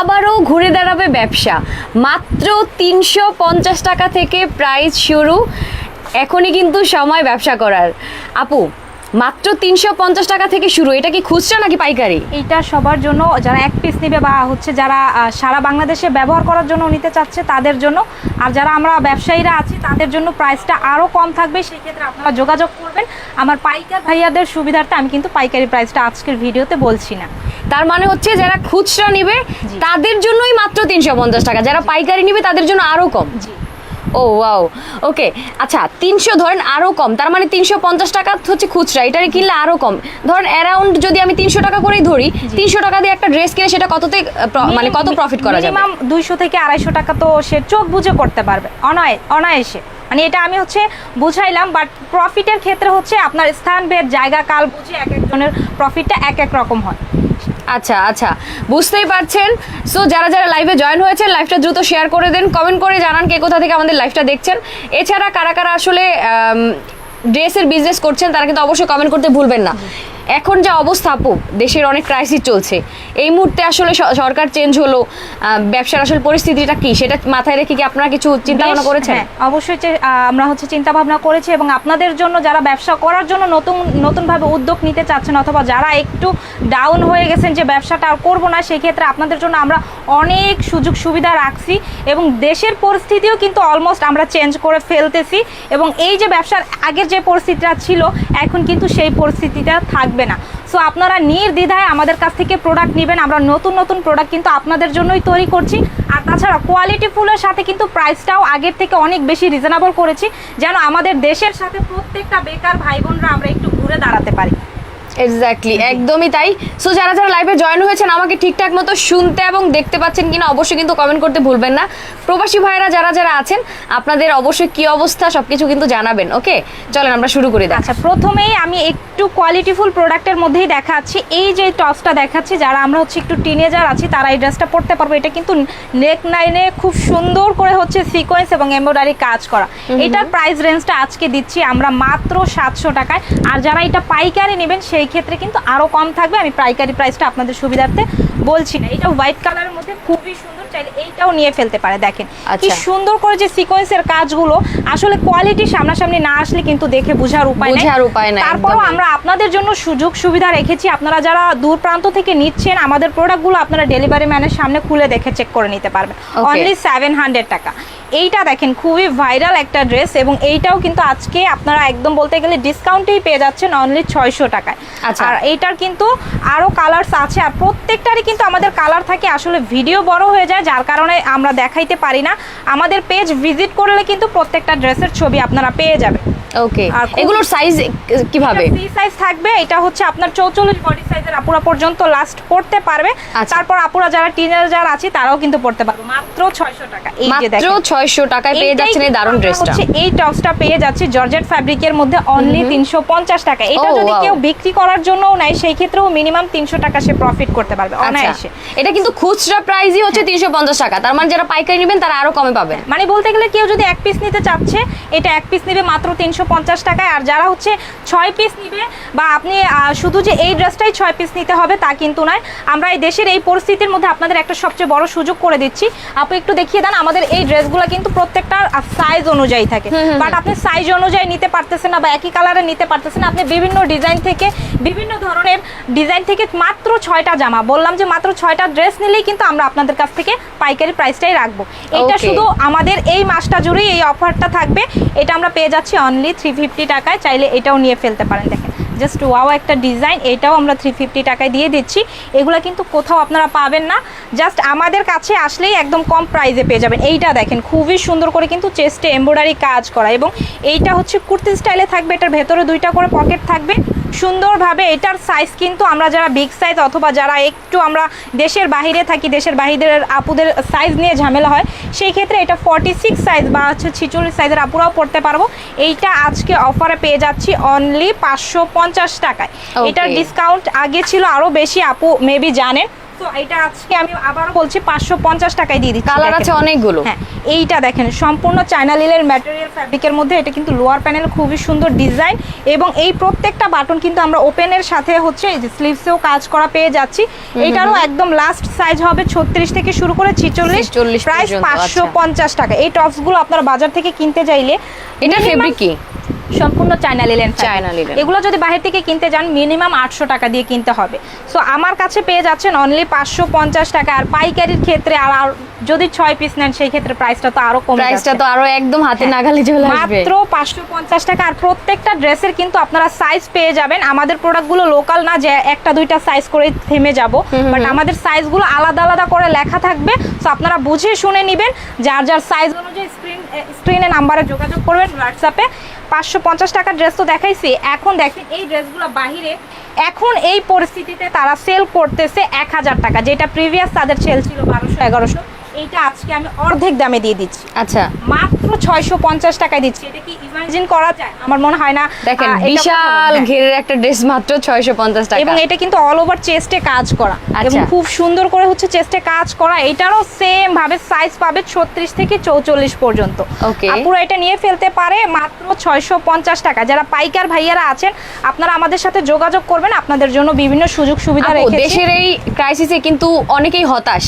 আবারও ঘুরে দাঁড়াবে ব্যবসা। মাত্র তিনশো পঞ্চাশ টাকা থেকে প্রাইস শুরু। এখনই কিন্তু সময় ব্যবসা করার। আপু মাত্র তিনশো পঞ্চাশ টাকা থেকে শুরু। এটা কি খুচরা নাকি পাইকারি? এইটা সবার জন্য যারা এক পিস নেবে বা হচ্ছে যারা সারা বাংলাদেশে ব্যবহার করার জন্য নিতে চাচ্ছে তাদের জন্য। আর যারা আমরা ব্যবসায়ীরা আছি তাদের জন্য প্রাইসটা আরও কম থাকবে সেই ক্ষেত্রে আপনারা যোগাযোগ করবেন। আমার পাইকার ভাইয়াদের সুবিধার্থে আমি কিন্তু পাইকারি প্রাইসটা আজকের ভিডিওতে বলছি না। তার মানে হচ্ছে যারা খুচরা নিবে তাদের জন্যই মাত্র তিনশো পঞ্চাশ টাকা। যারা পাইকারি নিবে তাদের জন্য আরও কম। জি। ও ওয়াও ওকে আচ্ছা তিনশো ধরেন আরও কম তার মানে তিনশো পঞ্চাশ টাকা হচ্ছে খুচরা এটারে কিনলে আরও কম। ধরেন অ্যারাউন্ড যদি আমি তিনশো টাকা করেই ধরি তিনশো টাকা দিয়ে একটা ড্রেস কিনে সেটা কততে মানে কত প্রফিট করা যাবে? মিনিমাম দুইশো থেকে আড়াইশো টাকা তো সে চোখ বুঝে করতে পারবে অনায় অনায়াসে। মানে এটা আমি হচ্ছে বুঝাইলাম বাট প্রফিটের ক্ষেত্রে হচ্ছে আপনার স্থান ভেদ জায়গা কাল বুঝে এক একজনের প্রফিটটা এক এক রকম হয়। আচ্ছা আচ্ছা। বুঝতেই পারছেন? সো যারা যারা লাইভে জয়েন হয়েছেন লাইভটা দ্রুত শেয়ার করে দেন। কমেন্ট করে জানান কে কোথা থেকে আমাদের লাইভটা দেখছেন। এছাড়া কারা কারা আসলে ড্রেসের বিজনেস করছেন, তারা কিন্তু অবশ্যই কমেন্ট করতে ভুলবেন না। এখন যা অবস্থা আপু দেশের অনেক ক্রাইসিস চলছে। এই মুহূর্তে আসলে সরকার চেঞ্জ হলো ব্যবসার আসলে পরিস্থিতিটা কি সেটা মাথায় রেখে কি আপনারা কিছু চিন্তা ভাবনা করেছেন? হ্যাঁ, অবশ্যই আমরা হচ্ছে চিন্তা ভাবনা করেছি এবং আপনাদের জন্য যারা ব্যবসা করার জন্য নতুন নতুনভাবে উদ্যোগ নিতে চাচ্ছেন অথবা যারা একটু ডাউন হয়ে গেছেন যে ব্যবসাটা আর করব না সেই ক্ষেত্রে আপনাদের জন্য আমরা অনেক সুযোগ সুবিধা রাখছি এবং দেশের পরিস্থিতিও কিন্তু অলমোস্ট আমরা চেঞ্জ করে ফেলতেছি এবং এই যে ব্যবসার আগের যে পরিস্থিতিটা ছিল এখন কিন্তু সেই পরিস্থিতিটা থাকবে। না। সো আপনারা নির্দ্বিধায় আমাদের কাছ থেকে প্রোডাক্ট নেবেন। আমরা নতুন নতুন প্রোডাক্ট কিন্তু আপনাদের জন্যই তৈরি করছি। আর তাছাড়া কোয়ালিটি ফুলের সাথে কিন্তু প্রাইসটাও আগের থেকে অনেক বেশি রিজনেবল করেছি, যেন আমাদের দেশের সাথে প্রত্যেকটা বেকার ভাই বোনরা আমরা একটু ঘুরে দাঁড়াতে পারি। এক্স্যাক্টলি একদমই তাই। সো যারা যারা লাইভে জয়েন হয়েছেন আমাকে ঠিকঠাক মতো শুনতে এবং দেখতে পাচ্ছেন কিনা অবশ্যই কিন্তু কমেন্ট করতে ভুলবেন না। প্রবাসী ভাইরা যারা যারা আছেন আপনাদের অবশ্যই কি অবস্থা সবকিছু কিন্তু জানাবেন ওকে চলেন আমরা শুরু করে আচ্ছা প্রথমেই আমি একটু কোয়ালিটিফুল প্রোডাক্টের মধ্যেই দেখাচ্ছি। এই যে টপসটা দেখাচ্ছি যারা আমরা হচ্ছে একটু টিনেজার আছি তারা এই ড্রেসটা পরতে পারব। এটা কিন্তু নেক নাইনে খুব সুন্দর করে হচ্ছে সিকোয়েন্স এবং এমব্রয়ডারি কাজ করা। এটার প্রাইস রেঞ্জটা আজকে দিচ্ছি আমরা মাত্র সাতশো টাকায়। আর যারা এটা পাইকারি নেবেন সেই ক্ষেত্রে কিন্তু আরও কম থাকবে। আমি পাইকারি প্রাইসটা আপনাদের সুবিধার্থে বলছি না। এটা হোয়াইট কালারের মধ্যে খুবই সুন্দর। চাইলে এইটাও নিয়ে ফেলতে পারে দেখেন। কি আচ্ছা। সুন্দর করে যে সিকোয়েন্সের কাজগুলো আসলে কোয়ালিটি সামনাসামনি না আসলে কিন্তু দেখে বোঝার উপায় নেই। উপায় নাই, তারপরও আমরা আপনাদের জন্য সুযোগ সুবিধা রেখেছি। আপনারা যারা দূর প্রান্ত থেকে নিচ্ছেন আমাদের প্রোডাক্টগুলো আপনারা ডেলিভারি ম্যানের সামনে খুলে দেখে চেক করে নিতে পারবেন। অনলি সেভেন হান্ড্রেড টাকা। এইটা দেখেন খুবই ভাইরাল একটা ড্রেস এবং এইটাও কিন্তু আজকে আপনারা একদম বলতে গেলে ডিসকাউন্টেই পেয়ে যাচ্ছেন অনলি ছয়শো টাকায়। আর এইটার কিন্তু আরও কালার্স আছে, আর প্রত্যেকটারই কিন্তু আমাদের কালার থাকে। আসলে ভিডিও বড় হয়ে যায়, যার কারণে আমরা দেখাইতে পারি না। আমাদের পেজ ভিজিট করলে কিন্তু প্রত্যেকটা ড্রেসের ছবি আপনারা পেয়ে যাবেন। ওকে এগুলোর সাইজ কীভাবে? সাইজ থাকবে এটা হচ্ছে আপনার 44 বডি সাইজের আপুরা পর্যন্ত লাস্ট পড়তে পারবে। আচ্ছা। তারপর আপুরা যারা টিনেজার আছে তারাও কিন্তু পড়তে পারবে। মাত্র 600 টাকা। এই যে দেখেন। মাত্র 600 টাকায় পেয়ে যাচ্ছেন এই ড্রেসটা হচ্ছে এই টপসটা পেয়ে যাচ্ছে জর্জেট ফ্যাব্রিকের মধ্যে অনলি 350 টাকা। এটা যদি কেউ বিক্রি করার জন্য নাই সেই ক্ষেত্রেও মিনিমাম 300 টাকা সে প্রফিট করতে পারবে আচ্ছা। অনায়াসে। এটা কিন্তু খুচরা প্রাইসই হচ্ছে হ্যাঁ। 350 টাকা। তার মানে যারা পাইকারি নেবেন তারা আরও কমে পাবে মানে বলতে গেলে কেউ যদি এক পিস নিতে চাচ্ছে এটা এক পিস নেবে মাত্র 300 পঞ্চাশ টাকায় আর যারা হচ্ছে ছয় পিস নিবে বা আপনি শুধু যে এই ড্রেসটাই ছয় পিস নিতে হবে তা কিন্তু নয়। আমরা এই দেশের এই পরিস্থিতির মধ্যে আপনাদের একটা সবচেয়ে বড় সুযোগ করে দিচ্ছি। আপু একটু দেখিয়ে দেন আমাদের এই ড্রেসগুলো কিন্তু প্রত্যেকটা সাইজ অনুযায়ী থাকে। বাট আপনি সাইজ অনুযায়ী নিতে পারতেছেন না বা একই কালারে নিতে পারতেছেন আপনি বিভিন্ন ডিজাইন থেকে বিভিন্ন ধরনের ডিজাইন থেকে মাত্র ছয়টা জামা। বললাম যে মাত্র ছয়টা ড্রেস নিলেই কিন্তু আমরা আপনাদের কাছ থেকে পাইকারি প্রাইসটাই রাখব। এটা শুধু আমাদের এই মাসটা জুড়েই এই অফারটা থাকবে। এটা আমরা পেয়ে যাচ্ছি অনলি থ্রি ফিফটি টাকায় চাইলে এটাও নিয়ে ফেলতে পারেন দেখেন। জাস্ট ওয়াও একটা ডিজাইন, এটাও আমরা থ্রি ফিফটি টাকায় দিয়ে দিচ্ছি। এগুলো কিন্তু কোথাও আপনারা পাবেন না। জাস্ট আমাদের কাছে আসলেই একদম কম প্রাইসে পেয়ে যাবেন। এইটা দেখেন, খুবই সুন্দর করে কিন্তু চেস্টে এমব্রয়ডারি কাজ করা এবং এইটা হচ্ছে কুর্তি স্টাইলে থাকবে, এটার ভেতরে দুইটা করে পকেট থাকবে। সুন্দরভাবে এটার সাইজ কিন্তু আমরা যারা বিগ সাইজ অথবা যারা একটু আমরা দেশের বাইরে থাকি, দেশের বাহিরের আপুদের সাইজ নিয়ে ঝামেলা হয়, সেই ক্ষেত্রে এটা ফর্টি সিক্স সাইজ বা হচ্ছে ছিচল্লিশ সাইজের আপুরাও পড়তে পারব। এইটা আজকে অফারে পেয়ে যাচ্ছি অনলি পাঁচশো পঞ্চাশ টাকায়। এটার ডিসকাউন্ট আগে ছিল আরও বেশি আপু মেবি জানেন। তো এটা আজকে আমি আবার বলছি পাঁচশো পঞ্চাশ টাকায় দিয়ে দিচ্ছি কালার আছে অনেকগুলো। হ্যাঁ এইটা দেখেন সম্পূর্ণ চায়না লিলের ম্যাটেরিয়াল ফ্যাব্রিকের মধ্যে এটা কিন্তু লোয়ার প্যানেল খুবই সুন্দর ডিজাইন এবং এই প্রত্যেকটা বাটন কিন্তু আমরা ওপেনের সাথে হচ্ছে এই যে স্লিভসেও কাজ করা পেয়ে যাচ্ছি। এটারও একদম লাস্ট সাইজ হবে ছত্রিশ থেকে শুরু করে ছিচল্লিশ 46 প্রাইস পাঁচশো আচ্ছা। পঞ্চাশ টাকা। এই টপসগুলো আপনারা বাজার থেকে কিনতে চাইলে এটা ফেব্রিক কি? সম্পূর্ণ চায়না লিলেন চায়না লিনেন। এগুলো যদি বাইরে থেকে কিনতে যান মিনিমাম আটশো টাকা দিয়ে কিনতে হবে। সো আমার কাছে পেয়ে যাচ্ছেন অনলি পাঁচশো পঞ্চাশ টাকা। আর পাইকারির ক্ষেত্রে আর যদি ছয় পিস নেন সেই ক্ষেত্রে প্রাইসটা তো আরও কমে প্রাইসটা তো আরও একদম হাতে হ্যাঁ। নাগালে চলে আসবে। মাত্র পাঁচশো পঞ্চাশ টাকা। আর প্রত্যেকটা ড্রেসের কিন্তু আপনারা সাইজ পেয়ে যাবেন। আমাদের প্রোডাক্টগুলো লোকাল না যে একটা দুইটা সাইজ করে থেমে যাব। বাট আমাদের সাইজগুলো আলাদা আলাদা করে লেখা থাকবে। তো আপনারা বুঝে শুনে নেবেন। যার যার সাইজ অনুযায়ী স্ক্রিন নাম্বারে যোগাযোগ করবেন হোয়াটসঅ্যাপে পাঁচশো পঞ্চাশ টাকার ড্রেস তো দেখাইছি। এখন দেখেন এই ড্রেসগুলো বাহিরে, এখন এই পরিস্থিতিতে তারা সেল করতেছে এক হাজার টাকা। যেটা প্রিভিয়াস তাদের সেল ছিল বারোশো এগারোশো। এইটা আজকে আমি অর্ধেক দামে দিয়ে দিচ্ছি। আচ্ছা। মাত্র ছয়শো পঞ্চাশ টাকায় দিচ্ছি। এটা কি ইমাজিন করা যায়? আমার মনে হয় না। দেখেন এটা বিশাল। ঘেরের একটা ড্রেস মাত্র ছয়শো পঞ্চাশ টাকা। এবং এটা কিন্তু অল ওভার চেস্টে কাজ করা। আচ্ছা। এবং খুব সুন্দর করে হচ্ছে চেস্টে কাজ করা। এটারও সেম ভাবে সাইজ পাবে ছত্রিশ থেকে চৌচল্লিশ পর্যন্ত। Okay. আপুরা এটা নিয়ে ফেলতে পারে মাত্র ছয়শো পঞ্চাশ টাকা। যারা পাইকার ভাইয়ারা আছেন আপনারা আমাদের সাথে যোগাযোগ করবেন। আপনাদের জন্য বিভিন্ন সুযোগ সুবিধা রেখেছি। দেশের এই ক্রাইসিসে কিন্তু অনেকেই হতাশ।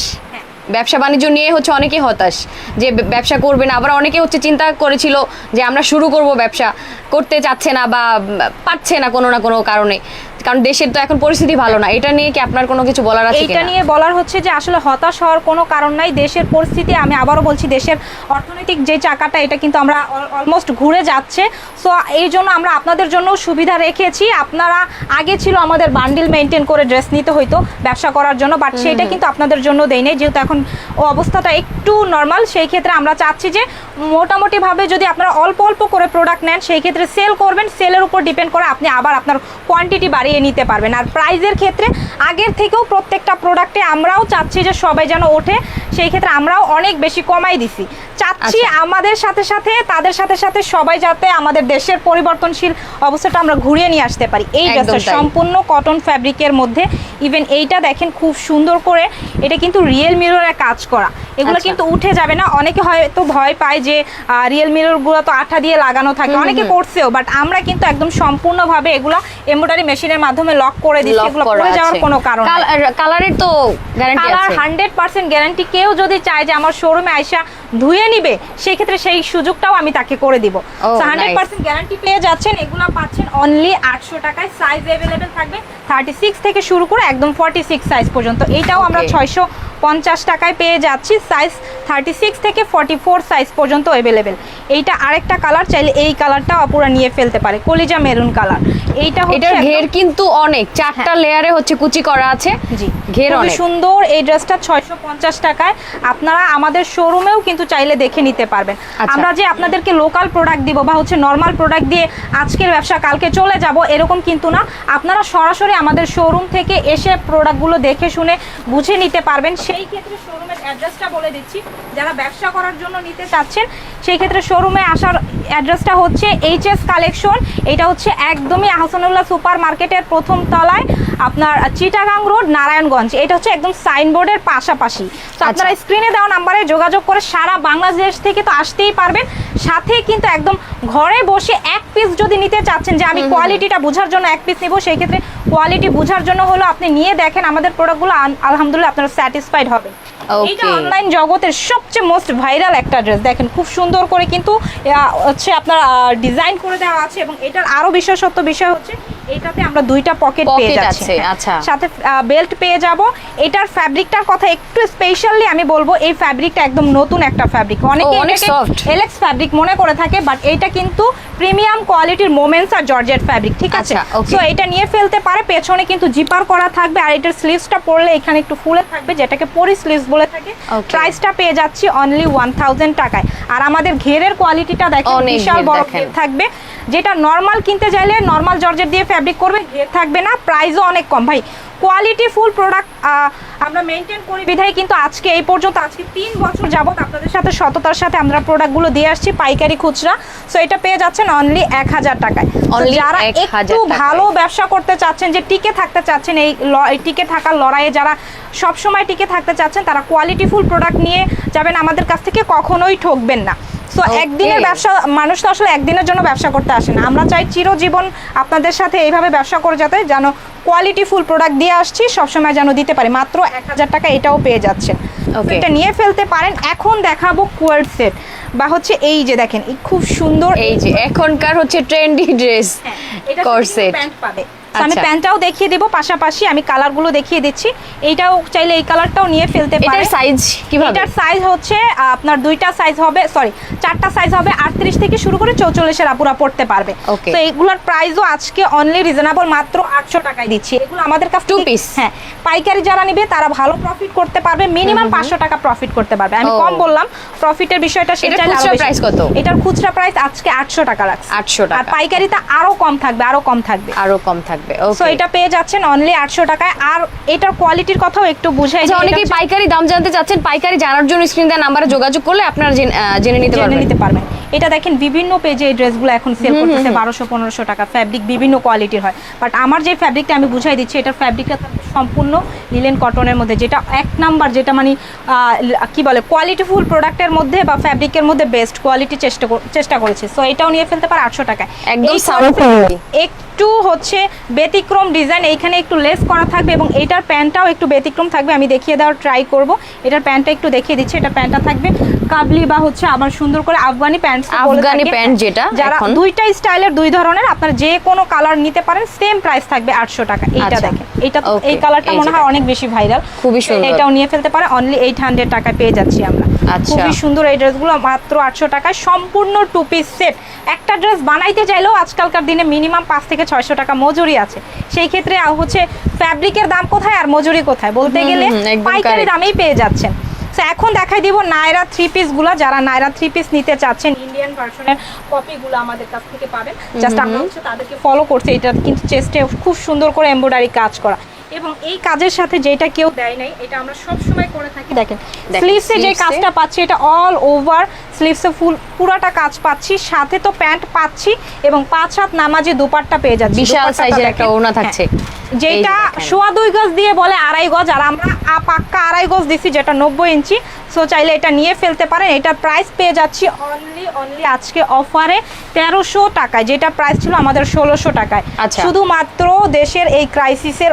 ব্যবসা বাণিজ্য নিয়ে হচ্ছে অনেকেই হতাশ যে ব্যবসা করবে না। আবার অনেকে হচ্ছে চিন্তা করেছিল যে আমরা শুরু করব ব্যবসা করতে চাচ্ছে না বা পারছে না কোনো না কোনো কারণে। কারণ দেশের তো এখন পরিস্থিতি ভালো না। এটা নিয়ে কি আপনার কোনো কিছু বলার আছে এটা নিয়ে বলার হচ্ছে যে আসলে হতাশ হওয়ার কোনো কারণ নাই। দেশের পরিস্থিতি আমি আবারও বলছি দেশের অর্থনৈতিক যে চাকাটা এটা কিন্তু আমরা অলমোস্ট ঘুরে যাচ্ছে। সো এই জন্য আমরা আপনাদের জন্য সুবিধা রেখেছি। আপনারা আগে ছিল আমাদের বান্ডিল মেনটেন করে ড্রেস নিতে হইতো ব্যবসা করার জন্য বাট সেটা কিন্তু আপনাদের জন্য দেয় নাই। যেহেতু এখন ও অবস্থাটা একটু নর্মাল সেই ক্ষেত্রে আমরা চাচ্ছি যে মোটামুটিভাবে যদি আপনারা অল্প অল্প করে প্রোডাক্ট নেন সেই ক্ষেত্রে সেল করবেন সেলের উপর ডিপেন্ড করে আপনি আবার আপনার কোয়ান্টিটি বাড়িয়ে নিতে পারবেন। আর প্রাইজের ক্ষেত্রে আগের থেকেও প্রত্যেকটা প্রোডাক্টে আমরাও চাচ্ছি যে সবাই যেন ওঠে সেই ক্ষেত্রে আমরাও অনেক বেশি কমাই দিছি। চাচ্ছি আচ্ছা। আমাদের সাথে সাথে তাদের সাথে সাথে সবাই যাতে আমাদের দেশের পরিবর্তনশীল অবস্থাটা আমরা ঘুরিয়ে নিয়ে আসতে পারি। এই ড্রেসটা সম্পূর্ণ কটন ফ্যাব্রিকের মধ্যে ইভেন এইটা দেখেন খুব সুন্দর করে এটা কিন্তু রিয়েল মিররে কাজ করা। এগুলো আচ্ছা। কিন্তু উঠে যাবে না। অনেকে হয়তো ভয় পায় যে রিয়েল মিররগুলো তো আঠা দিয়ে লাগানো থাকে। অনেকে করছেও বাট আমরা কিন্তু একদম সম্পূর্ণভাবে এগুলো এমব্রয়ডারি মেশিনের মাধ্যমে লক করে দিচ্ছি। এগুলো পড়ে যাওয়ার কোনো কারণ কালারের তো গ্যারান্টি আছে। হান্ড্রেড পার্সেন্ট গ্যারান্টি কেউ যদি চায় যে আমার শোরুমে আইসা ধুয়ে নিবে সেই ক্ষেত্রে সেই সুযোগটাও আমি তাকে করে দিব। হান্ড্রেড পার্সেন্ট গ্যারান্টি পেয়ে যাচ্ছেন এগুলো পাচ্ছেন অনলি আটশো টাকায় সাইজ অ্যাভেলেবেল থাকবে থার্টি সিক্স থেকে শুরু করে একদম ফর্টি সিক্স সাইজ পর্যন্ত। এইটাও আমরা ছয়শো পঞ্চাশ টাকায় পেয়ে যাচ্ছি সাইজ থার্টি সিক্স থেকে ফর্টি ফোর সাইজ পর্যন্ত অ্যাভেলেবেল এইটা আরেকটা কালার চাইলে এই কালারটাও আপুরা নিয়ে ফেলতে পারে কলিজা মেরুন কালার এইটা হচ্ছে এটার ঘের কিন্তু অনেক চারটা লেয়ারে হচ্ছে কুচি করা আছে জি। ঘের অনেক। সুন্দর এই ড্রেসটা ছয়শো পঞ্চাশ টাকায়। আপনারা আমাদের শোরুমেও কিন্তু চাইলে দেখে নিতে পারবেন। আচ্ছা। আমরা যে আপনাদেরকে লোকাল প্রোডাক্ট দিব বা হচ্ছে নর্মাল প্রোডাক্ট দিয়ে আজকের ব্যবসা কালকে চলে যাব এরকম কিন্তু না। আপনারা সরাসরি আমাদের শোরুম থেকে এসে প্রোডাক্টগুলো দেখে শুনে বুঝে নিতে পারবেন। সেই ক্ষেত্রে শোরুমের অ্যাড্রেসটা বলে দিচ্ছি। যারা ব্যবসা করার জন্য নিতে চাচ্ছেন সেই ক্ষেত্রে শোরুমে আসার অ্যাড্রেসটা হচ্ছে এইচএস কালেকশন এটা হচ্ছে একদমই আহসানুল্লাহ সুপার মার্কেটের প্রথম তলায় আপনার চিটাগাং রোড নারায়ণগঞ্জ। এটা হচ্ছে একদম সাইনবোর্ডের পাশাপাশি। তো আপনারা স্ক্রিনে দেওয়া নাম্বারে যোগাযোগ করে সারা বাংলাদেশ থেকে তো আসতেই পারবেন সাথে কিন্তু একদম ঘরে বসে এক পিস যদি নিতে চাচ্ছেন যে আমি কোয়ালিটিটা বোঝার জন্য এক পিস নেব সেই ক্ষেত্রে কোয়ালিটি বোঝার জন্য হলো আপনি নিয়ে দেখেন আমাদের প্রোডাক্টগুলো আলহামদুলিল্লাহ আপনারা স্যাটিসফাইড হবেন। অনলাইন জগতের সবচেয়ে মোস্ট ভাইরাল একটা ড্রেস দেখেন খুব সুন্দর করে কিন্তু হচ্ছে আপনার ডিজাইন করে দেওয়া আছে এবং এটার আরও বিশেষত্ব বিষয় হচ্ছে এটাতে আমরা দুইটা পকেট পেয়ে যাচ্ছি। আচ্ছা। সাথে বেল্ট পেয়ে যাব এটার ফ্যাব্রিকটার কথা একটু স্পেশালি আমি বলব এই ফ্যাব্রিকটা একদম নতুন একটা ফ্যাব্রিক অনেকে অনেক soft। এলেক্স ফ্যাব্রিক মনে করে থাকে বাট এইটা কিন্তু প্রিমিয়াম কোয়ালিটির মোমেন্টস আর জর্জেট ফ্যাব্রিক ঠিক আছে আচ্ছা, তো এটা নিয়ে ফেলতে পারে পেছনে কিন্তু জিপার করা থাকবে আর এটার স্লিভসটা পরলে এখানে একটু ফুলে থাকবে যেটাকে পরি স্লিভস বলে থাকে। প্রাইসটা পেয়ে যাচ্ছি অনলি ওয়ান থাউজেন্ড টাকায়। আর আমাদের ঘেরের কোয়ালিটিটা দেখেন বিশাল বড় ঘের থাকবে। যেটা নর্মাল কিনতে চাইলে নর্মাল জর্জেট দিয়ে ফ্যাব্রিক করবে ঘের থাকবে না প্রাইসও অনেক কম। ভাই কোয়ালিটি ফুল প্রোডাক্ট আমরা মেনটেন করি বিধায় কিন্তু আজকে এই পর্যন্ত আজকে তিন বছর যাবত আপনাদের সাথে সততার সাথে আমরা প্রোডাক্টগুলো দিয়ে আসছি পাইকারি খুচরা। সো এটা পেয়ে যাচ্ছেন অনলি এক হাজার টাকায়। যারা একটু ভালো ব্যবসা করতে চাচ্ছেন যে টিকে থাকতে চাচ্ছেন এই টিকে থাকার লড়াইয়ে যারা সব সময় টিকে থাকতে চাচ্ছেন তারা কোয়ালিটিফুল প্রোডাক্ট নিয়ে যাবেন আমাদের কাছ থেকে কখনোই ঠকবেন না। তো একদিনের ব্যবসা মানুষ তো আসলে একদিনের জন্য ব্যবসা করতে আসে না। আমরা চাই চিরজীবন আপনাদের সাথে এইভাবে ব্যবসা করে যাতে যেন কোয়ালিটি ফুল প্রোডাক্ট দিয়ে আসছি সবসময় যেন দিতে পারি। মাত্র এক হাজার টাকা এটাও পেয়ে যাচ্ছেন। এটা নিয়ে ফেলতে পারেন। এখন দেখাবো কোয়ার্ড সেট বা হচ্ছে এই যে দেখেন খুব সুন্দর এই যে এখনকার হচ্ছে ট্রেন্ডি ড্রেস এটা করসেট প্যান্ট পাবে। আমি আচ্ছা। প্যান্টটাও দেখিয়ে দেবো পাশাপাশি আমি কালারগুলো দেখিয়ে দিচ্ছি। এইটাও চাইলে এই কালারটাও নিয়ে ফেলতে এটার পারেন। সাইজ কীভাবে? এটার সাইজ হচ্ছে আপনার দুইটা সাইজ হবে সরি চারটা সাইজ হবে আটত্রিশ থেকে শুরু করে চৌচল্লিশের আপুরা পড়তে পারবে। তো এইগুলোর প্রাইসও আজকে অনলি রিজনেবল মাত্র আটশো টাকায় দিচ্ছি। এগুলো আমাদের কাছ টু পিস হ্যাঁ পাইকারি যারা নিবে তারা ভালো প্রফিট করতে পারবে। মিনিমাম পাঁচশো টাকা প্রফিট করতে পারবে। আমি কম বললাম প্রফিটের বিষয়টা সে এটার চাইলে আরও খুচরা বেশি- কত? এটার খুচরা প্রাইস আজকে আটশো টাকা রাখছে। 800 টাকা। আর পাইকারিতে আরও কম থাকবে আরও কম থাকবে। আরও কম থাকবে। সো এটা পেয়ে যাচ্ছেন অনলি আটশো টাকায়। আর এটার কোয়ালিটির কথাও একটু বুঝাই অনেকেই পাইকারি দাম জানতে চাচ্ছেন পাইকারি জানার জন্য স্ক্রিন দেওয়া নাম্বারে যোগাযোগ করলে আপনারা জেনে নিতে জেনে পারবেন। নিতে পারবেন। এটা দেখেন বিভিন্ন পেজে এই ড্রেসগুলো এখন সেল করতেছে বারোশো পনেরোশো টাকা ফ্যাব্রিক বিভিন্ন কোয়ালিটির হয়। বাট আমার যে ফ্যাব্রিকটা আমি বুঝাই দিচ্ছি এটার ফ্যাব্রিকটা সম্পূর্ণ লিলেন কটনের মধ্যে যেটা এক নাম্বার যেটা মানে কি বলে কোয়ালিটিফুল প্রোডাক্টের মধ্যে বা ফ্যাব্রিকের মধ্যে বেস্ট কোয়ালিটি চেষ্টা চেষ্টা করেছে। সো এটাও নিয়ে ফেলতে পারে আটশো টাকায়। একদম। একটু হচ্ছে ব্যতিক্রম ডিজাইন এইখানে একটু লেস করা থাকবে এবং এটার প্যান্টটাও একটু ব্যতিক্রম থাকবে আমি দেখিয়ে দেওয়ার ট্রাই করব। এটার প্যান্টটা একটু দেখিয়ে দিচ্ছি এটা প্যান্টটা থাকবে। কাবলি বা হচ্ছে আবার সুন্দর করে আফগানি প্যান্ট আফগানি প্যান্ট যেটা যারা দুইটা স্টাইলের দুই ধরনের আপনারা যে কোনো কালার নিতে পারেন সেম প্রাইস থাকবে আটশো টাকা। এইটা আচ্ছা। দেখেন এটা তো- এই কালারটা মনে হয় অনেক বেশি ভাইরাল খুবই সুন্দর। এটাও নিয়ে ফেলতে পারে অনলি এইট হান্ড্রেড টাকায় পেয়ে যাচ্ছি আমরা। আচ্ছা। খুবই সুন্দর এই ড্রেসগুলো মাত্র আটশো টাকায়। সম্পূর্ণ টু পিস সেট একটা ড্রেস বানাইতে চাইলেও আজকালকার দিনে মিনিমাম পাঁচ থেকে ছয়শো টাকা মজুরি আছে। সেই ক্ষেত্রে হচ্ছে ফ্যাব্রিকের দাম কোথায় আর মজুরি কোথায়? বলতে গেলে পাইকারি দামেই পেয়ে যাচ্ছেন। তো এখন দেখাই দিব নায়রা থ্রি পিসগুলো যারা নায়রা থ্রি পিস নিতে চাচ্ছেন ইন্ডিয়ান ভার্সনের কপিগুলো আমাদের কাছ থেকে পাবেন। জাস্ট আমরা হচ্ছে তাদেরকে ফলো করছি। এটা কিন্তু চেস্টে খুব সুন্দর করে এমব্রয়ডারি কাজ করা। এবং এই কাজের সাথে যেটা কেউ দেয় নাই এটা আমরা সব সময় করে থাকি। দেখেন দেখেন, স্লিভসে যে কাজটা পাচ্ছি এটা অল ওভার স্লিভসে ফুল পুরাটা কাজ পাচ্ছি সাথে তো প্যান্ট পাচ্ছি এবং পাঁচ হাত নামাজে দুপাট্টা পেয়ে যাচ্ছি বিশাল সাইজের একটা। ওড়না হ্যাঁ। থাকছে যেটা এই যে দেখেন। সোয়া দুই গজ দিয়ে বলে আড়াই গজ আর আমরা পাক্কা আড়াই গজ দিছি যেটা নব্বই ইঞ্চি সো চাইলে এটা নিয়ে ফেলতে পারেন এটার প্রাইস পেয়ে যাচ্ছি অনলি অনলি আজকে অফারে তেরোশো টাকায় যেটা প্রাইস ছিল আমাদের ষোলোশো টাকায় আচ্ছা। শুধুমাত্র দেশের এই ক্রাইসিসের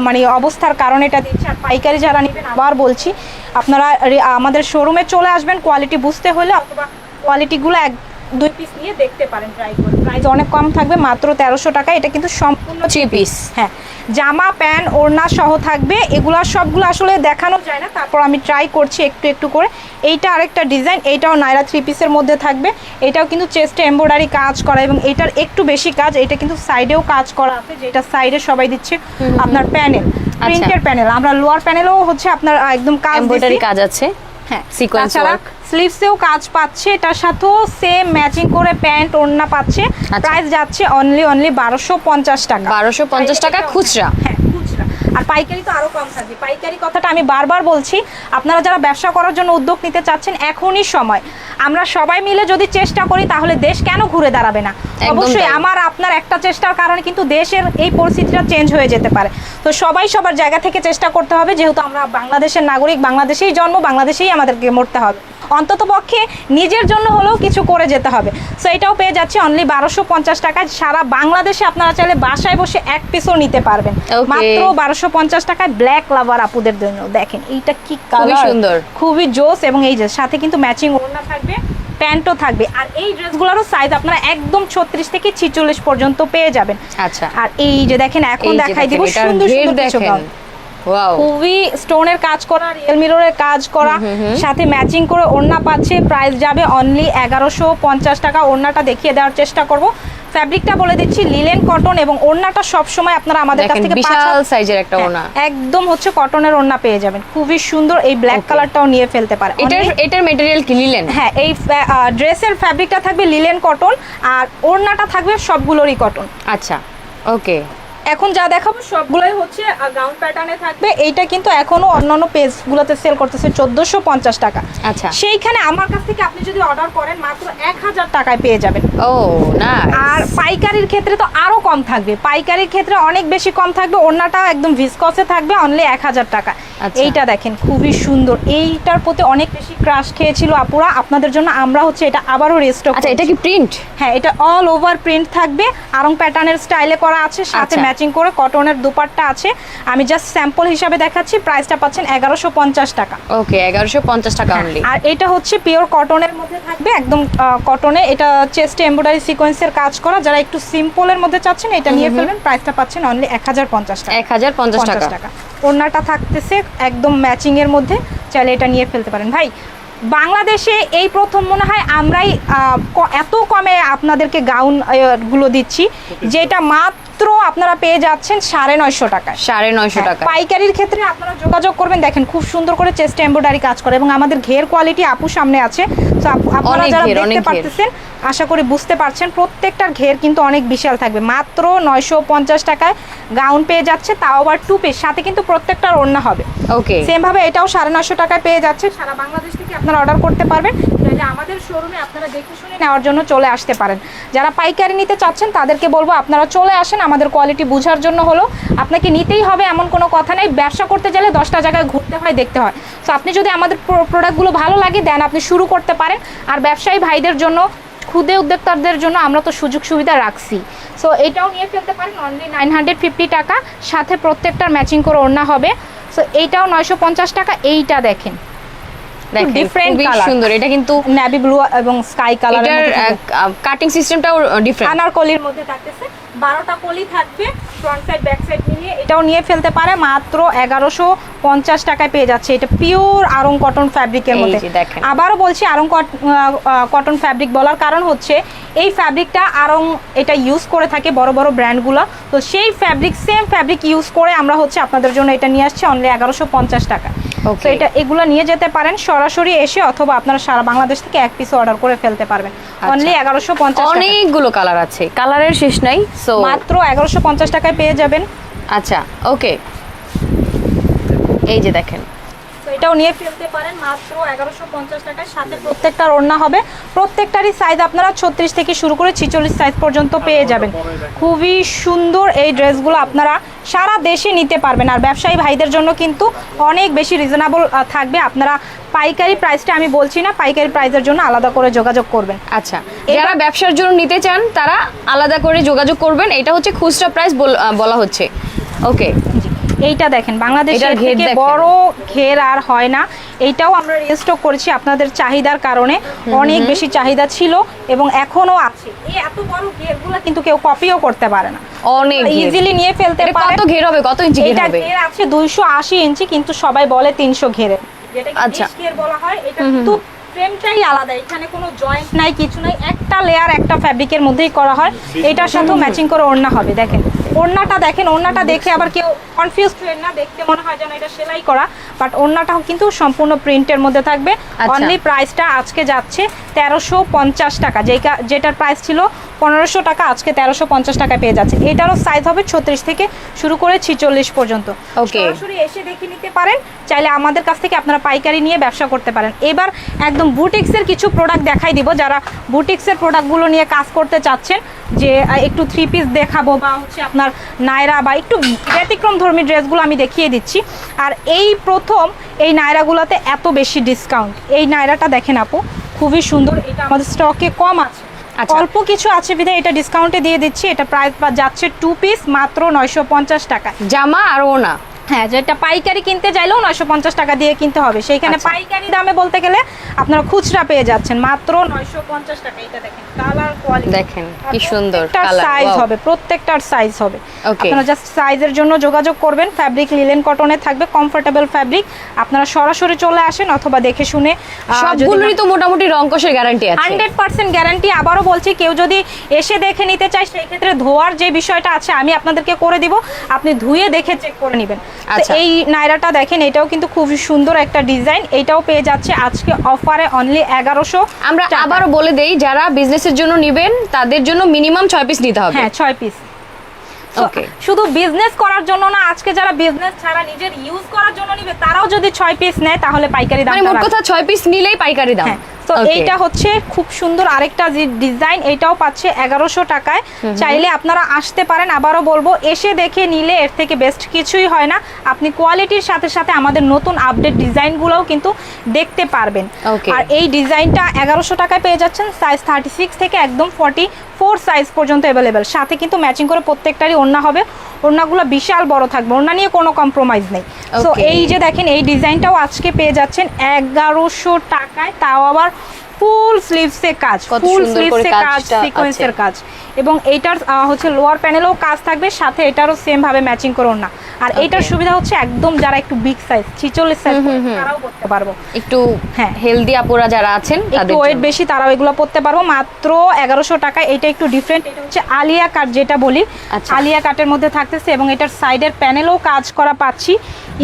মানে অবস্থার কারণে এটা দিচ্ছে আর পাইকারি যারা নেবেন আবার বলছি আপনারা আমাদের শোরুমে চলে আসবেন কোয়ালিটি বুঝতে হলে অথবা কোয়ালিটিগুলো এক দুই পিস নিয়ে দেখতে পারেন ট্রাই করে। প্রাইস অনেক কম থাকবে মাত্র তেরোশো টাকা। এটা কিন্তু সম্পূর্ণ থ্রি পিস হ্যাঁ জামা প্যান্ট ওড়না সহ থাকবে। এগুলো সবগুলো আসলে দেখানো যায় না তারপর আমি ট্রাই করছি একটু একটু করে। এইটা আরেকটা ডিজাইন এইটাও নাইরা থ্রি পিসের মধ্যে থাকবে। এটাও কিন্তু চেস্টে এমব্রয়ডারি কাজ করা এবং এটার একটু বেশি কাজ এটা কিন্তু সাইডেও কাজ করা আছে যেটা সাইডে সবাই দিচ্ছে আপনার প্যানেল প্রিন্টের প্যানেল আমরা লোয়ার প্যানেলও হচ্ছে আপনার একদম কাজ এমব্রয়ডারি কাজ আছে। হ্যাঁ তাছাড়া work। স্লিভসেও কাজ পাচ্ছে এটার সাথেও সেম ম্যাচিং করে প্যান্ট ওড়না পাচ্ছে আচ্ছা। প্রাইস যাচ্ছে অনলি অনলি বারোশো পঞ্চাশ টাকা 1250 টাকা খুচরা। হ্যাঁ খুচরা আর পাইকারি তো আরও কম থাকবে। পাইকারি কথাটা আমি বারবার বলছি আপনারা যারা ব্যবসা করার জন্য উদ্যোগ নিতে চাচ্ছেন এখনই সময়। আমরা সবাই মিলে যদি চেষ্টা করি তাহলে দেশ কেন ঘুরে দাঁড়াবে না? অবশ্যই আমার আপনার একটা চেষ্টার কারণে কিন্তু দেশের এই পরিস্থিতিটা চেঞ্জ হয়ে যেতে পারে। তো সবাই সবার জায়গা থেকে চেষ্টা করতে হবে যেহেতু আমরা বাংলাদেশের নাগরিক বাংলাদেশেই জন্ম বাংলাদেশেই আমাদেরকে মরতে হবে। অন্তত পক্ষে নিজের জন্য হলেও কিছু করে যেতে হবে। সো এটাও পেয়ে যাচ্ছে অনলি বারোশো পঞ্চাশ টাকায়। সারা বাংলাদেশে আপনারা চাইলে বাসায় বসে এক পিসও নিতে পারবেন। মাত্র বারোশো পঞ্চাশ টাকায় ব্ল্যাক লাভার আপুদের জন্য। দেখেন এইটা কি খুবই সুন্দর। খুবই জোস এবং এই যে সাথে কিন্তু ম্যাচিং ওড়না থাকবে প্যান্টও থাকবে। আর এই ড্রেসগুলোরও সাইজ আপনারা একদম ছত্রিশ থেকে ছিচল্লিশ পর্যন্ত পেয়ে যাবেন। আচ্ছা। আর এই যে দেখেন এখন দেখাই দিব সুন্দর সুন্দর কিছু দেখেন। গাউন। ওয়াও খুবই স্টোনের কাজ করা রিয়েল মিররের কাজ করা। সাথে ম্যাচিং করে ওড়না পাচ্ছে প্রাইস যাবে অনলি এগারোশো পঞ্চাশ টাকা। ওড়নাটা দেখিয়ে দেওয়ার চেষ্টা করব। ফ্যাব্রিকটা বলে দিচ্ছি লিলেন কটন এবং ওড়নাটা সব সময় আপনারা আমাদের কাছ থেকে বিশাল সাইজের একটা ওড়না। একদম হচ্ছে কটনের ওড়না পেয়ে যাবেন। খুবই সুন্দর এই ব্ল্যাক কালারটাও নিয়ে ফেলতে পারে। এটার এটার ম্যাটেরিয়াল কি লিলেন? হ্যাঁ এই ড্রেসের ফ্যাব্রিকটা থাকবে লিলেন কটন আর ওড়নাটা থাকবে সবগুলোরই কটন। আচ্ছা ওকে এখন যা দেখাবো সবগুলোই হচ্ছে গাউন প্যাটার্নে থাকবে। এইটা কিন্তু এখনও অন্যান্য পেজগুলোতে সেল করতেছে চোদ্দোশো পঞ্চাশ টাকা। আচ্ছা। সেইখানে আমার কাছ থেকে আপনি যদি অর্ডার করেন মাত্র এক হাজার টাকায় পেয়ে যাবেন। ও না আর পাইকারির ক্ষেত্রে তো আরও কম থাকবে। পাইকারির ক্ষেত্রে অনেক বেশি কম থাকবে অন্যটা একদম ভিসকসে থাকবে অনলি এক হাজার টাকা। আচ্ছা। এইটা দেখেন খুবই সুন্দর। এইটার প্রতি অনেক বেশি ক্রাশ খেয়েছিল আপুরা। আপনাদের জন্য আমরা হচ্ছে এটা আবারও রেস্টক আচ্ছা এটা কি প্রিন্ট হ্যাঁ এটা অল ওভার প্রিন্ট থাকবে। আরং প্যাটার্নের স্টাইলে করা আছে সাথে আচ্ছা। ম্যাচিং করে কটনের দুপাট্টা আছে। আমি জাস্ট স্যাম্পল হিসাবে দেখাচ্ছি প্রাইসটা পাচ্ছেন এগারোশো পঞ্চাশ টাকা। ওকে এগারোশো পঞ্চাশ টাকা হ্যাঁ, অনলি আর এটা হচ্ছে পিওর কটনের মধ্যে থাকবে একদম কটনে এটা চেস্টে এমব্রয়ডারি সিকোয়েন্সের কাজ করা। যারা একটু সিম্পলের মধ্যে চাচ্ছেন এটা নিয়ে ফেলবেন। প্রাইসটা পাচ্ছেন অনলি এক হাজার পঞ্চাশ টাকা। এক হাজার পঞ্চাশ টাকা। পঞ্চাশ টাকা। ওড়নাটা থাকতেছে একদম ম্যাচিং এর মধ্যে। চাইলে এটা নিয়ে ফেলতে পারেন। ভাই বাংলাদেশে এই প্রথম মনে হয় আমরাই এত কমে আপনাদেরকে গাউনগুলো দিচ্ছি। যেটা মাত্র আপনারা পেয়ে যাচ্ছেন সাড়ে নয়শো টাকায়। সাড়ে নয়শো টাকা পাইকারির ক্ষেত্রে আপনারা যোগাযোগ করবেন। দেখেন খুব সুন্দর করে চেস্ট এমব্রয়ডারি কাজ করে এবং আমাদের ঘের কোয়ালিটি আপু সামনে আছে। তো আপনারা যারা দেখতে পারতেছেন আশা করি বুঝতে পারছেন প্রত্যেকটার ঘের কিন্তু অনেক বিশাল থাকবে। মাত্র নয়শো পঞ্চাশ টাকায় গাউন পেয়ে যাচ্ছে তাও আবার টু পিস সাথে কিন্তু প্রত্যেকটার ওড়না হবে। ওকে সেম ভাবে এটাও সাড়ে নয়শো টাকায় পেয়ে যাচ্ছে। সারা বাংলাদেশ থেকে আপনারা অর্ডার করতে পারবেন। তাহলে আমাদের শোরুমে আপনারা দেখে শুনে নেওয়ার জন্য চলে আসতে পারেন। যারা পাইকারি নিতে চাচ্ছেন তাদেরকে বলব আপনারা চলে আসেন। আমাদের কোয়ালিটি বোঝার জন্য হলো আপনাকে নিতেই হবে এমন কোনো কথা নেই। ব্যবসা করতে গেলে দশটা জায়গায় ঘুরতে হয় দেখতে হয়। তো আপনি যদি আমাদের প্রোডাক্টগুলো ভালো লাগে দেন আপনি শুরু করতে পারেন। আর ব্যবসায়ী ভাইদের জন্য ক্ষুদে উদ্যোক্তাদের জন্য আমরা তো সুযোগ সুবিধা রাখছি। সো এটাও নিয়ে ফেলতে পারেন অনলি নাইন হান্ড্রেড ফিফটি টাকা। সাথে প্রত্যেকটার ম্যাচিং করে ওড়না হবে। সো এইটাও নয়শো পঞ্চাশ টাকা এইটা দেখেন। different সুন্দর। এটা কিন্তু নেভি ব্লু এবং স্কাই কালার কাটিং সিস্টেমটাও ডিফারেন্ট আনারকলির মধ্যে থাকতেছে। বারোটা কলি থাকবে ফ্রন্ট সাইড ব্যাক সাইড মিলিয়ে। এটাও নিয়ে ফেলতে পারে মাত্র এগারোশো পঞ্চাশ টাকায় পেয়ে যাচ্ছে। এটা পিওর আরং কটন ফ্যাব্রিকের মধ্যে। আবারও বলছি আরং কটন ফ্যাব্রিক বলার কারণ হচ্ছে এই ফ্যাব্রিকটা আরং এটা ইউজ করে থাকে বড় বড় ব্র্যান্ডগুলো তো সেই ফ্যাব্রিক সেম ফ্যাব্রিক ইউজ করে আমরা হচ্ছে আপনাদের জন্য এটা নিয়ে আসছি অনলি এগারোশো পঞ্চাশ টাকা। তো. এটা এগুলো নিয়ে যেতে পারেন সরাসরি এসে অথবা আপনারা সারা বাংলাদেশ থেকে এক পিস অর্ডার করে ফেলতে পারবেন। অনলি এগারোশো পঞ্চাশ অনেকগুলো কালার আছে কালারের শেষ নাই সো মাত্র এগারোশো পঞ্চাশ টাকায় পেয়ে যাবেন। আচ্ছা ওকে এই যে দেখেন এটাও নিয়ে ফেলতে পারেন মাত্র এগারোশো পঞ্চাশ টাকায় সাথে প্রত্যেকটার ওড়না হবে। প্রত্যেকটারই সাইজ আপনারা ছত্রিশ থেকে শুরু করে ছিচল্লিশ সাইজ পর্যন্ত পেয়ে যাবেন। খুবই সুন্দর এই ড্রেসগুলো আপনারা সারা দেশে নিতে পারবেন। আর ব্যবসায়ী ভাইদের জন্য কিন্তু অনেক বেশি রিজনেবল থাকবে। আপনারা পাইকারি প্রাইসটা আমি বলছি না পাইকারি প্রাইসের জন্য আলাদা করে যোগাযোগ করবেন। আচ্ছা যারা ব্যবসার জন্য নিতে চান তারা আলাদা করে যোগাযোগ করবেন। এটা হচ্ছে খুচরা প্রাইস বলা হচ্ছে। ওকে এইটা দেখেন বাংলাদেশের থেকে বড় ঘের আর হয় না। এইটাও আমরা রেজিস্টক করেছি আপনাদের চাহিদার কারণে। অনেক বেশি চাহিদা ছিল এবং এখনও আছে। এই এত বড় ঘেরগুলো কিন্তু কেউ কপিও করতে পারে না। অনেক ইজিলি নিয়ে ফেলতে পারে কত ঘের হবে? কত ইঞ্চি ঘের এটা হবে? ঘের আছে দুইশো আশি ইঞ্চি কিন্তু সবাই বলে তিনশো ঘেরে যেটা ঘের বলা হয় এটা কিন্তু ফ্রেমটাই আলাদা। এখানে কোনো জয়েন্ট নাই কিছু নাই। একটা লেয়ার একটা ফ্যাব্রিকের মধ্যেই করা হয়। এটার সাথেও ম্যাচিং করে ওড়না হবে দেখেন। ওড়নাটা দেখেন ওড়নাটা দেখে আবার কেউ কনফিউজ হয়ে না দেখতে মনে হয় যেন এটা সেলাই করা। বাট ওড়নাটাও কিন্তু সম্পূর্ণ প্রিন্টের মধ্যে থাকবে। আচ্ছা। অনলি প্রাইসটা আজকে যাচ্ছে তেরোশো পঞ্চাশ টাকা। যেই যেটার প্রাইস ছিল পনেরোশো টাকা আজকে তেরোশো পঞ্চাশ টাকায় পেয়ে যাচ্ছে। এটারও সাইজ হবে ছত্রিশ থেকে শুরু করে ছিচল্লিশ পর্যন্ত। Okay. সরাসরি এসে দেখে নিতে পারেন। চাইলে আমাদের কাছ থেকে আপনারা পাইকারি নিয়ে ব্যবসা করতে পারেন। এবার একদম বুটিক্সের কিছু প্রোডাক্ট দেখাই দিব। যারা বুটিক্সের প্রোডাক্টগুলো নিয়ে কাজ করতে চাচ্ছেন যে একটু থ্রি পিস দেখাবো বা হচ্ছে আপনার নায়রা বা একটু ব্যতিক্রম ধর্মী ড্রেসগুলো আমি দেখিয়ে দিচ্ছি। আর এই প্রথম এই নায়রাগুলোতে এত বেশি ডিসকাউন্ট এই নায়রাটা দেখেন আপু খুবই সুন্দর। এটা আমাদের স্টকে কম আছে। আচ্ছা। অল্প কিছু আছে বিধায় এটা ডিসকাউন্টে দিয়ে দিচ্ছি। এটা প্রাইস যাচ্ছে টু পিস মাত্র নয়শো পঞ্চাশ টাকা জামা আর ওনা। হ্যাঁ যেটা পাইকারি কিনতে চাইলেও নয়শো পঞ্চাশ টাকা দিয়ে কিনতে হবে। সেইখানে আচ্ছা। পাইকারি দামে বলতে গেলে আপনারা খুচরা পেয়ে যাচ্ছেন। মাত্র নয়শো পঞ্চাশ টাকা। এটা দেখেন কালার কোয়ালিটি দেখেন কি সুন্দর সাইজ হবে প্রত্যেকটার সাইজ হবে। আপনারা জাস্ট সাইজের জন্য যোগাযোগ করবেন। ফ্যাব্রিক লিলেন কটনে থাকবে কমফোর্টেবল ফ্যাব্রিক আপনারা সরাসরি চলে আসেন অথবা দেখে শুনে সবগুলোরই তো মোটামুটি রংকশের গ্যারান্টি আছে। হান্ড্রেড পার্সেন্ট গ্যারান্টি আবারও বলছি কেউ যদি এসে দেখে নিতে চায় সেই ক্ষেত্রে ধোয়ার যে বিষয়টা আছে আমি আপনাদেরকে করে দিব। আপনি ধুয়ে দেখে চেক করে নেবেন। এই নাইরাটা দেখেন এটাও কিন্তু খুব সুন্দর একটা ডিজাইন। এটাও পেয়ে যাচ্ছে আজকে অফারে অনলি এগারোশো আমরা আবারও বলে দেই যারা বিজনেসের জন্য নেবেন তাদের জন্য মিনিমাম ছয় পিস নিতে হবে। হ্যাঁ ছয় পিস. শুধু বিজনেস করার জন্য না আজকে যারা বিজনেস ছাড়া নিজের ইউজ করার জন্য নিবে তারাও যদি ছয় পিস নেয় তাহলে পাইকারি দাম মানে মোট কথা ছয় পিস নিলেই পাইকারি দাম। তো এইটা হচ্ছে খুব সুন্দর আরেকটা ডিজাইন এটাও পাচ্ছে এগারোশো টাকায়। চাইলে আপনারা আসতে পারেন আবারও বলব এসে দেখে নিলে এর থেকে বেস্ট কিছুই হয় না। আপনি কোয়ালিটির সাথে সাথে আমাদের নতুন আপডেট ডিজাইনগুলোও কিন্তু দেখতে পারবেন। আর এই ডিজাইনটা এগারোশো টাকায় পেয়ে যাচ্ছেন সাইজ থার্টি সিক্স থেকে একদম ফর্টি ফোর সাইজ পর্যন্ত অ্যাভেলেবেল সাথে কিন্তু ম্যাচিং করে প্রত্যেকটারই ওড়না হবে ওড়নাগুলো বিশাল বড় থাকবে ওড়না নিয়ে কোনো কম্প্রোমাইজ নেই। সো এই যে দেখেন এই ডিজাইনটাও আজকে পেয়ে যাচ্ছেন এগারোশো টাকায় তাও আবার ফুল স্লিভসে কাজ ফুল স্লিভসে কাজ সিকোয়েন্সের কাজ। এবং এইটার হচ্ছে লোয়ার প্যানেলেও কাজ থাকবে সাথে এটারও সেম ভাবে ম্যাচিং করুন না। আর এইটার সুবিধা হচ্ছে একদম যারা একটু বিগ সাইজ ছিচল্লিশ সাইজ তারাও করতে পারব। একটু হ্যাঁ। হেলদি আপুরা যারা আছেন একটু তাদের ওয়েট বেশি তারাও এগুলো পড়তে পারব। মাত্র এগারোশো টাকা এটা একটু ডিফারেন্ট এটা হচ্ছে আলিয়া কাট যেটা বলি। আচ্ছা। আলিয়া কাটের মধ্যে থাকতেছে এবং এটার সাইডের প্যানেলও কাজ করা পাচ্ছি।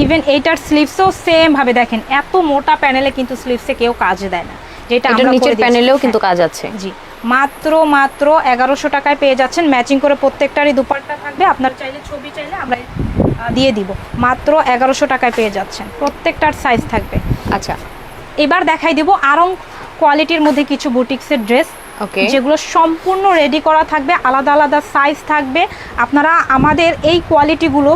ইভেন এইটার স্লিভসও সেম ভাবে দেখেন এত মোটা প্যানেলে কিন্তু স্লিভসে কেউ কাজ দেয় না। যেটা আমরা নিচের প্যানেলেও কিন্তু। কাজ আছে। জি। মাত্র মাত্র এগারোশো টাকায় পেয়ে যাচ্ছেন। ম্যাচিং করে প্রত্যেকটারই দুপাট্টা থাকবে। আপনার চাইলে ছবি চাইলে আমরা দিয়ে দিব। মাত্র এগারোশো টাকায় পেয়ে যাচ্ছেন। প্রত্যেকটার সাইজ থাকবে। আচ্ছা। এবার দেখাই দিব আরং কোয়ালিটির মধ্যে কিছু বুটিক্সের ড্রেস যেগুলো সম্পূর্ণ রেডি করা থাকবে আলাদা আলাদা সাইজ থাকবে। আপনারা আমাদের এই কোয়ালিটিগুলো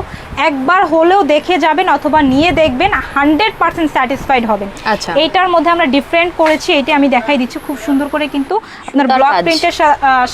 একবার হলেও দেখে যাবেন অথবা নিয়ে দেখবেন হান্ড্রেড পার্সেন্ট স্যাটিসফাইড হবেন। আচ্ছা। এইটার মধ্যে আমরা ডিফারেন্ট করেছি এটি আমি দেখাই দিচ্ছি। খুব সুন্দর করে কিন্তু আপনার ব্লক প্রিন্টের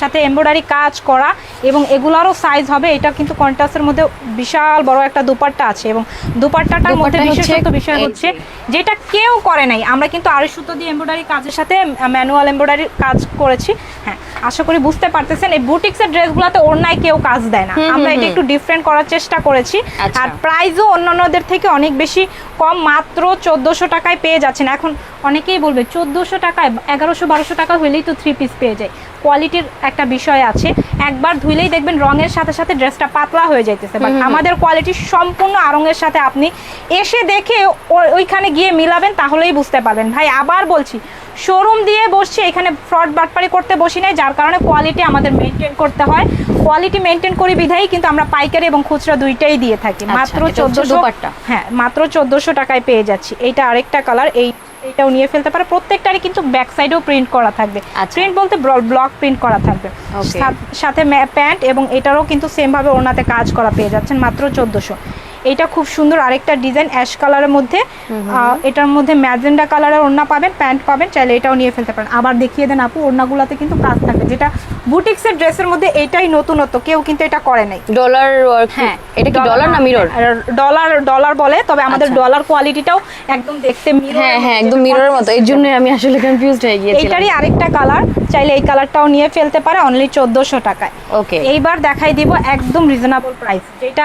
সাথে এমব্রয়ডারি কাজ করা এবং এগুলারও সাইজ হবে। এটা কিন্তু কন্ট্রাস্টের মধ্যে বিশাল বড় একটা দুপাট্টা আছে এবং দুপাট্টাটার মধ্যে বিশেষত বিষয় হচ্ছে যেটা কেউ করে নাই। আমরা কিন্তু আড়াই সুতো দিয়ে এমব্রয়ডারি কাজের সাথে ম্যানুয়াল এমব্রয়ডারি কাজ করেছি। হ্যাঁ আশা করি বুঝতে পারতেছেন এই বুটিক্সের ড্রেসগুলোতে অন্যায় কেউ কাজ দেয় না। আমরা এটা একটু ডিফারেন্ট করার চেষ্টা করেছি। আচ্ছা। আর প্রাইসও অন্যান্যদের থেকে অনেক বেশি কম মাত্র চোদ্দোশো টাকায় পেয়ে যাচ্ছেন। এখন অনেকেই বলবে চোদ্দোশো টাকায় এগারোশো বারোশো টাকা হলেই তো থ্রি পিস পেয়ে যায়। কোয়ালিটির একটা বিষয় আছে। একবার ধুইলেই দেখবেন রঙের সাথে সাথে ড্রেসটা পাতলা হয়ে যাইতেছে। বাট আমাদের কোয়ালিটি সম্পূর্ণ আরঙের সাথে আপনি এসে দেখে ওইখানে গিয়ে মিলাবেন তাহলেই বুঝতে পারবেন। ভাই আবার বলছি শোরুম দিয়ে বসছি এখানে ফ্রড বাটপারি করতে বসি নাই যার কারণে কোয়ালিটি আমাদের মেনটেন করতে হয়। কোয়ালিটি মেনটেন করি বিধাই কিন্তু আমরা পাইকারি এবং খুচরা দুইটাই দিয়ে থাকি। আচ্ছা, মাত্র এটা চোদ্দোশো হ্যাঁ মাত্র চোদ্দোশো টাকায় পেয়ে যাচ্ছি। এইটা আরেকটা কালার এই এটাও নিয়ে ফেলতে পারে। প্রত্যেকটারই কিন্তু ব্যাক সাইডেও প্রিন্ট করা থাকবে। আচ্ছা। প্রিন্ট বলতে ব্লক প্রিন্ট করা থাকবে। সাথে প্যান্ট এবং এটারও কিন্তু সেম ভাবে ওনাতে কাজ করা পেয়ে যাচ্ছেন মাত্র চোদ্দোশো। এটা খুব সুন্দর আরেকটা ডিজাইন অ্যাশ কালারের মধ্যে। এটার মধ্যে ম্যাজেন্ডা কালারের ওড়না পাবেন প্যান্ট পাবেন চাইলে এটাও নিয়ে ফেলতে পারেন। আবার দেখিয়ে দেন আপু ওড়নাগুলোতে কিন্তু কাজ থাকে যেটা বুটিক্সের ড্রেসের মধ্যে এটাই নতুনত্ব কেউ কিন্তু এটা করে নাই। ডলার হ্যাঁ। এটা কি ডলার না মিরর ডলার ডলার বলে তবে আমাদের আচ্ছা। ডলার কোয়ালিটিটাও একদম দেখতে mirror হ্যাঁ হ্যাঁ একদম মিররের মতো। এই consistent। জন্য আমি আসলে কনফিউজড হয়ে গিয়েছিলাম। এটারই আরেকটা কালার চাইলে এই কালারটাও নিয়ে ফেলতে পারে অনলি চোদ্দোশো টাকায়। ওকে এইবার দেখাই দিব একদম রিজনেবল প্রাইস যেটা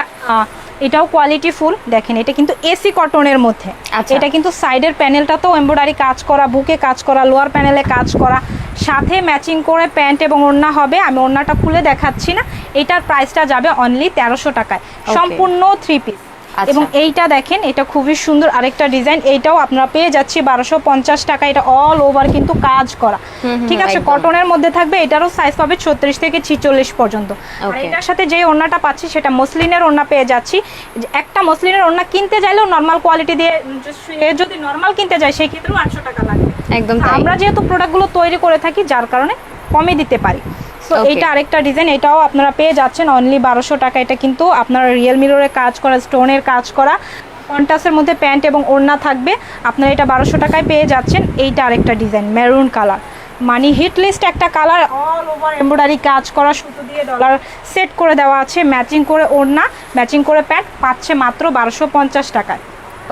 এটাও কোয়ালিটি ফুল দেখেন এটা কিন্তু এসি কটনের মধ্যে। আচ্ছা। এটা কিন্তু সাইডের প্যানেলটা তো এমব্রয়ডারি কাজ করা বুকে কাজ করা লোয়ার প্যানেলে কাজ করা। সাথে ম্যাচিং করে প্যান্ট এবং ওড়না হবে আমি ওড়নাটা খুলে দেখাচ্ছি না। এটার প্রাইসটা যাবে অনলি তেরোশো টাকায়। সম্পূর্ণ থ্রি পিস। এবং এইটা দেখেন এটা খুবই সুন্দর আরেকটা ডিজাইন। এইটাও আপনারা পেয়ে যাচ্ছি বারোশো পঞ্চাশ টাকা। এটা অল ওভার কিন্তু কাজ করা। ঠিক আছে? কটনের মধ্যে থাকবে এটারও সাইজ পাবে ছত্রিশ থেকে ছিচল্লিশ পর্যন্ত। আর এটার সাথে যে ওড়নাটা পাচ্ছি সেটা মসলিনের ওড়না পেয়ে যাচ্ছি। একটা মসলিনের ওড়না কিনতে চাইলেও নর্মাল কোয়ালিটি দিয়ে যদি নর্মাল কিনতে যায় সেই ক্ষেত্রেও আটশো টাকা লাগবে। একদম আমরা যেহেতু প্রোডাক্টগুলো তৈরি করে থাকি যার কারণে কমে দিতে পারি। তো এইটা আরেকটা ডিজাইন এটাও আপনারা পেয়ে যাচ্ছেন অনলি বারোশো টাকা। এটা কিন্তু আপনার রিয়েল মিররে কাজ করা স্টোনের কাজ করা। কন্টাসের মধ্যে প্যান্ট এবং ওড়না থাকবে। আপনারা এটা বারোশো টাকায় পেয়ে যাচ্ছেন। এইটা আরেকটা ডিজাইন মেরুন কালার মানে হিট লিস্ট একটা কালার অল ওভার এমব্রয়ডারি কাজ করা সুতো দিয়ে ডলার সেট করে দেওয়া আছে ম্যাচিং করে ওড়না ম্যাচিং করে প্যান্ট পাচ্ছে মাত্র বারোশো পঞ্চাশ টাকায়।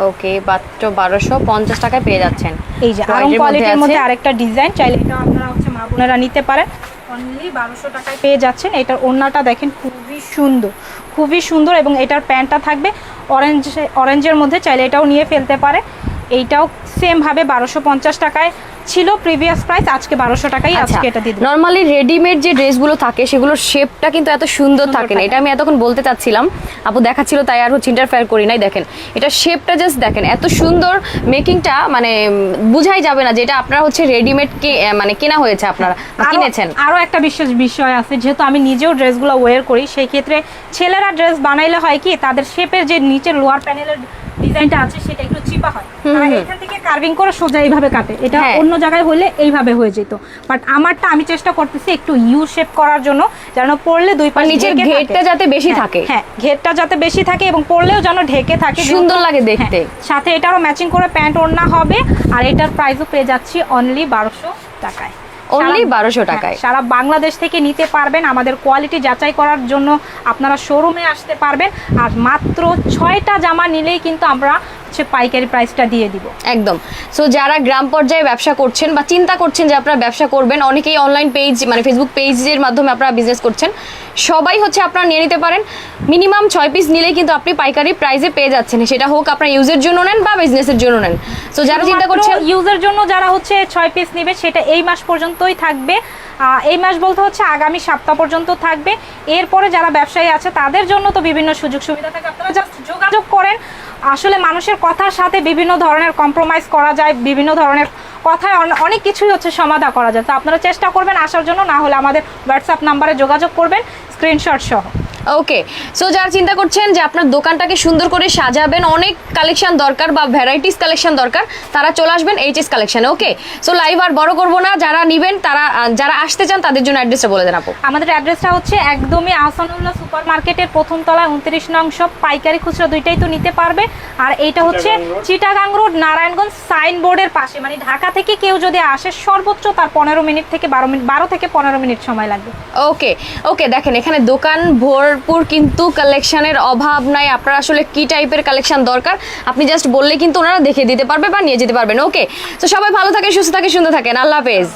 ওকে মাত্র বারোশো পঞ্চাশ টাকায় পেয়ে যাচ্ছেন। এই যে আরং কোয়ালিটির মধ্যে আরেকটা ডিজাইন চাইলে এটা আপনারা হচ্ছে মা বোনেরা নিতে পারেন। অনলি বারোশো টাকায় পেয়ে যাচ্ছেন। এটার ওড়নাটা দেখেন খুবই সুন্দর খুবই সুন্দর এবং এটার প্যান্টটা থাকবে অরেঞ্জ অরেঞ্জের মধ্যে। চাইলে এটাও নিয়ে ফেলতে পারে। এইটাও সেম ভাবে বারোশো পঞ্চাশ টাকায়। ছিল প্রিভিয়াস প্রাইস আজকে বারোশো টাকাই আচ্ছা আজকে এটা দিয়ে। নর্মালি রেডিমেড যে ড্রেসগুলো থাকে সেগুলোর শেপটা কিন্তু এত সুন্দর থাকে না। এটা আমি এতক্ষণ বলতে চাচ্ছিলাম। আপু দেখাচ্ছিল তাই আর হচ্ছে ইন্টারফেয়ার করি নাই দেখেন। এটা শেপটা জাস্ট দেখেন এত সুন্দর মেকিংটা মানে বুঝাই যাবে না যে এটা আপনারা হচ্ছে রেডিমেড কে মানে কেনা হয়েছে আপনারা আরো- কিনেছেন। আরও একটা বিশেষ বিষয় আছে যেহেতু আমি নিজেও ড্রেসগুলো ওয়্যার করি সেই ক্ষেত্রে ছেলেরা ড্রেস বানাইলে হয় কি তাদের শেপের যে নিচের লোয়ার প্যানেলের ডিজাইনটা আছে সেটা একটু চিপা হয়। তারা এখান থেকে কার্ভিং করে সোজা এইভাবে কাটে। এটা হ্যাঁ। অন্য জায়গায় হলে এইভাবে হয়ে যেত। বাট আমারটা আমি চেষ্টা করতেছি একটু ইউ শেপ করার জন্য যেন পড়লে দুই পাশ আর নিচের ঘেরটা যাতে বেশি হ্যাঁ, থাকে। হ্যাঁ ঘেরটা যাতে বেশি থাকে এবং পড়লেও যেন ঢেকে থাকে সুন্দর লাগে দেখতে। হ্যাঁ, সাথে এটারও ম্যাচিং করে প্যান্ট ওড়না হবে। আর এটার প্রাইসও পেয়ে যাচ্ছি অনলি বারোশো টাকায়। সারা- 1200 হ্যাঁ, টাকায়। সারা বাংলাদেশ থেকে নিতে পারবেন। আমাদের কোয়ালিটি যাচাই করার জন্য আপনারা শোরুমে আসতে পারবেন। আর মাত্র ছয়টা জামা নিলেই কিন্তু আমরা হচ্ছে পাইকারি প্রাইসটা দিয়ে দিব। একদম। সো যারা গ্রাম পর্যায়ে ব্যবসা করছেন বা চিন্তা করছেন যে আপনারা ব্যবসা করবেন অনেকেই অনলাইন পেজ মানে ফেসবুক পেজের মাধ্যমে আপনারা বিজনেস করছেন। সবাই হচ্ছে আপনারা নিয়ে নিতে পারেন। মিনিমাম ছয় পিস নিলেই কিন্তু আপনি পাইকারি প্রাইসে পেয়ে যাচ্ছেন। সেটা হোক আপনার ইউজের জন্য নেন বা বিজনেসের জন্য নেন। সো যারা চিন্তা করছেন ইউজের জন্য যারা হচ্ছে ছয় পিস নেবে সেটা এই মাস পর্যন্তই থাকবে। এই মাস বলতে হচ্ছে আগামী সপ্তাহ পর্যন্ত থাকবে। এরপরে যারা ব্যবসায়ী আছে, তাদের জন্য তো বিভিন্ন সুযোগ সুবিধা থাকে। আপনারা জাস্ট যোগাযোগ করেন। আসলে মানুষের কথার সাথে বিভিন্ন ধরনের কম্প্রোমাইজ করা যায়, বিভিন্ন ধরনের কথায় অনেক কিছুই হচ্ছে সমাধা করা যায়। তো আপনারা চেষ্টা করবেন আসার জন্য, না হলে আমাদের হোয়াটসঅ্যাপ নাম্বারে যোগাযোগ করবেন স্ক্রিনশট সহ। ওকে সো যারা চিন্তা করছেন যে আপনার দোকানটাকে সুন্দর করে সাজাবেন অনেক কালেকশন দরকার বা ভ্যারাইটিস কালেকশন দরকার তারা চলে আসবেন এইচএস কালেকশনে ওকে সো লাইভ আর বড় করব না যারা নিবেন তারা যারা আসতে চান তাদের জন্য অ্যাড্রেসটা বলে দেন আপু। আমাদের অ্যাড্রেসটা হচ্ছে একদমই আহসানুল্লাহ সুপার মার্কেটের প্রথম তলায় উনত্রিশ নং সব পাইকারি খুচরা দুইটাই তো নিতে পারবে। আর এইটা হচ্ছে চিটাগাং রোড নারায়ণগঞ্জ সাইনবোর্ডের পাশে। মানে ঢাকা থেকে কেউ যদি আসে সর্বোচ্চ তার পনেরো মিনিট থেকে বারো মিনিট বারো থেকে পনেরো মিনিট সময় লাগবে। ওকে ওকে দেখেন এখানে দোকান ভরপুর কিন্তু কালেকশনের অভাব নাই। আপনার আসলে কি টাইপের কালেকশন দরকার? আপনি জাস্ট বললে কিন্তু ওনারা দেখে দিতে পারবে বা নিয়ে যেতে পারবেন। ওকে তো সবাই ভালো থাকে সুস্থ থাকে সুন্দর থাকেন। আল্লাহ হাফেজ।